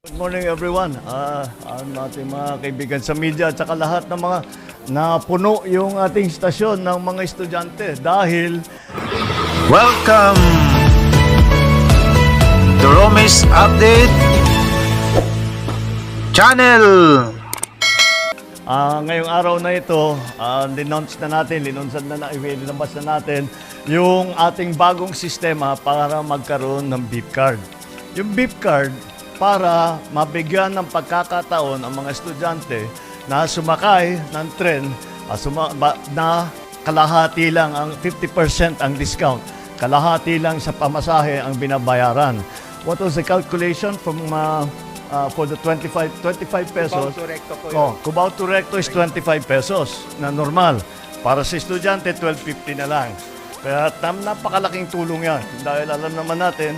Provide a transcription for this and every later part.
Good morning everyone. Ah, ang ating mga kaibigan sa media at saka lahat ng mga napuno yung ating stasyon ng mga estudyante dahil Welcome to Romis Update Channel. ah, ngayong araw na ito, uh, linounce na natin, linunsad na, na ilabas na natin yung ating bagong sistema para magkaroon ng beep card. Yung beep card para mabigyan ng pagkakataon ang mga estudyante na sumakay ng tren ah, suma- ba- na kalahati lang ang 50% ang discount. Kalahati lang sa pamasahe ang binabayaran. What was the calculation from uh, uh, for the 25 25 pesos? Cubao to recto po Oh, Cubao to recto is 25 pesos na normal. Para sa estudyante, 12.50 na lang. Kaya tam, napakalaking tulong yan. Dahil alam naman natin,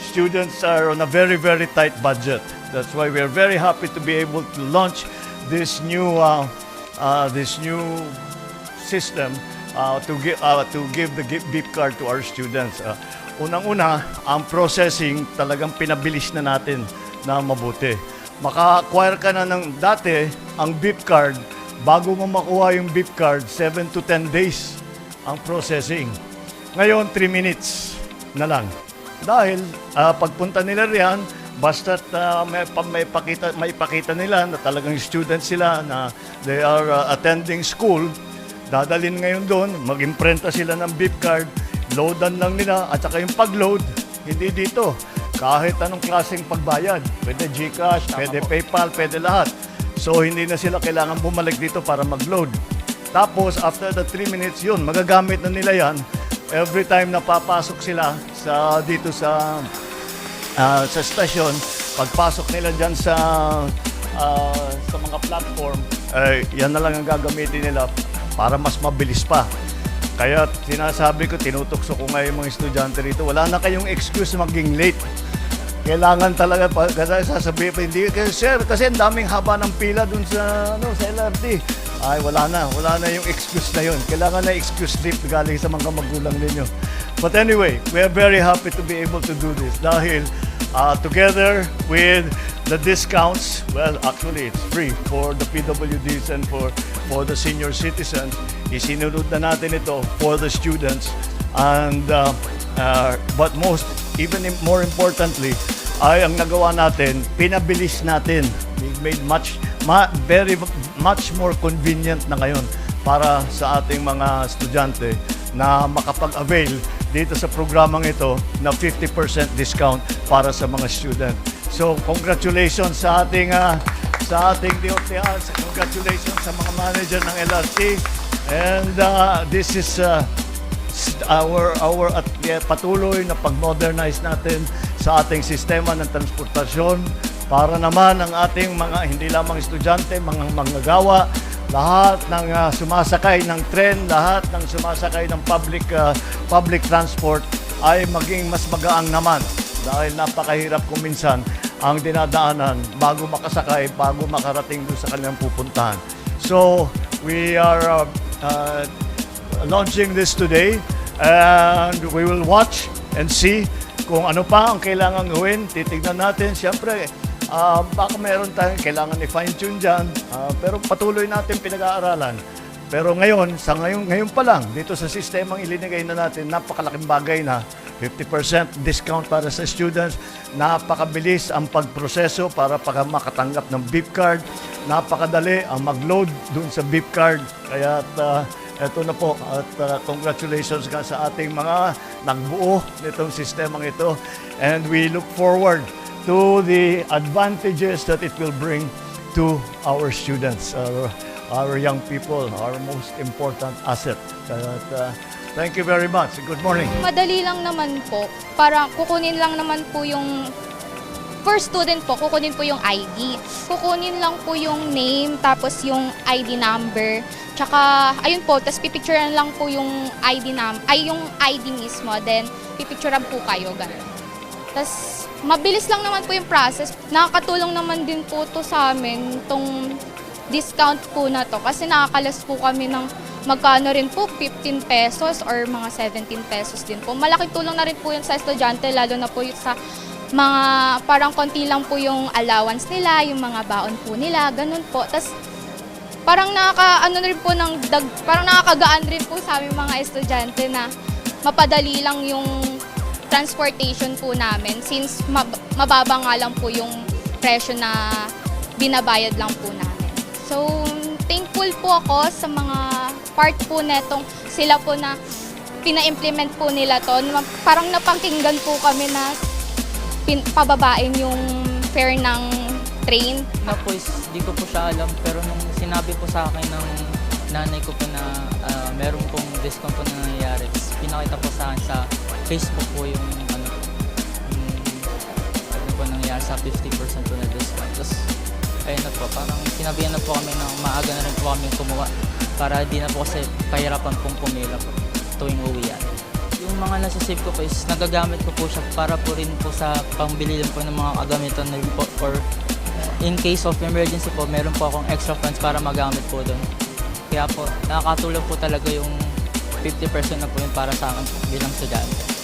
students are on a very, very tight budget. That's why we are very happy to be able to launch this new, uh, uh, this new system uh, to give uh, to give the gi- beep card to our students. Uh, unang-una, ang processing talagang pinabilis na natin na mabuti. Maka-acquire ka na ng dati ang beep card bago mo makuha yung beep card 7 to 10 days ang processing. Ngayon 3 minutes na lang. Dahil ah, pagpunta nila riyan, basta may, pa- may, pakita, may pakita nila na talagang student sila na they are ah, attending school, dadalhin ngayon doon, mag-imprenta sila ng beep card, loadan lang nila, at saka yung pag-load, hindi dito. Kahit anong klaseng pagbayad, pwede GCash, pwede PayPal, pwede lahat. So hindi na sila kailangan bumalik dito para mag-load. Tapos after the 3 minutes yun, magagamit na nila yan every time na papasok sila sa dito sa ah, sa stasyon, pagpasok nila dyan sa ah, sa mga platform, eh, yan na lang ang gagamitin nila para mas mabilis pa. Kaya sinasabi ko, tinutokso ko nga yung mga estudyante rito, wala na kayong excuse maging late. Kailangan talaga, kasi sasabihin pa, hindi, kasi, sir, kasi ang daming haba ng pila dun sa, ano, sa LRT. Ay, wala na. Wala na yung excuse na yun. Kailangan na excuse trip galing sa mga magulang ninyo. But anyway, we are very happy to be able to do this dahil uh, together with the discounts, well, actually, it's free for the PWDs and for, for the senior citizens. Isinunod na natin ito for the students. And, uh, uh, but most, even more importantly, ay ang nagawa natin, pinabilis natin. We made much, ma, very much more convenient na ngayon para sa ating mga estudyante na makapag-avail dito sa programang ito na 50% discount para sa mga student. So congratulations sa ating ah, sa ating DOTR, congratulations sa mga manager ng LRT. And ah, this is s- our our at yeah, patuloy na pag-modernize natin sa ating sistema ng transportasyon para naman ang ating mga hindi lamang estudyante, mga manggagawa, lahat ng ah, sumasakay ng tren, lahat ng sumasakay ng public ah, public transport ay maging mas magaang naman dahil napakahirap kung minsan ang dinadaanan bago makasakay, bago makarating doon sa kanilang pupuntahan. So, we are uh, uh, launching this today and we will watch and see kung ano pa ang kailangan gawin. Titignan natin, siyempre, ah, baka meron tayong kailangan i-fine tune dyan, ah, pero patuloy natin pinag-aaralan. Pero ngayon, sa ngayon, ngayon pa lang, dito sa sistemang ilinigay na natin, napakalaking bagay na. 50% discount para sa students, napakabilis ang pagproseso para pag makatanggap ng beep card, napakadali ang mag-load dun sa beep card. Kaya uh, eto na po. At uh, congratulations ka sa ating mga nagbuo nitong sistemang ito. And we look forward to the advantages that it will bring to our students, our, our young people, our most important asset. Kaya uh, thank you very much. Good morning. Madali lang naman po. Para kukunin lang naman po yung per student po, kukunin po yung ID. Kukunin lang po yung name, tapos yung ID number. Tsaka, ayun po, tapos pipicturean lang po yung ID num ay yung ID mismo. Then, pipicturean po kayo, ganun. Tapos, mabilis lang naman po yung process. Nakakatulong naman din po to sa amin, tong discount po na to. Kasi nakakalas po kami ng magkano rin po, 15 pesos or mga 17 pesos din po. Malaking tulong na rin po yun sa estudyante, lalo na po sa mga parang konti lang po yung allowance nila, yung mga baon po nila, ganun po. Tapos parang nakaka ano rin po ng dag, parang nakakagaan rin po sa aming mga estudyante na mapadali lang yung transportation po namin since mab- mababa nga lang po yung presyo na binabayad lang po namin. So, thankful po ako sa mga part po netong sila po na pina-implement po nila to. Parang napakinggan po kami na pababain yung fare ng train. na po is di ko po siya alam pero nung sinabi po sa akin ng nanay ko po na ah, meron pong discount po na nangyayari pinakita po sa akin sa Facebook po yung ano yung ano po nangyayari sa 50% po na discount tapos ayun na po parang sinabihan na po kami na maaga na rin po kami kumuha para di na po kasi pahirapan pong pumila po tuwing uwian yung mga nasa-save ko po is nagagamit ko po siya para po rin po sa pambili din po ng mga kagamitan na rin po or in case of emergency po, meron po akong extra funds para magamit po doon. Kaya po, nakakatulong po talaga yung 50% na po yun para sa akin bilang estudyante.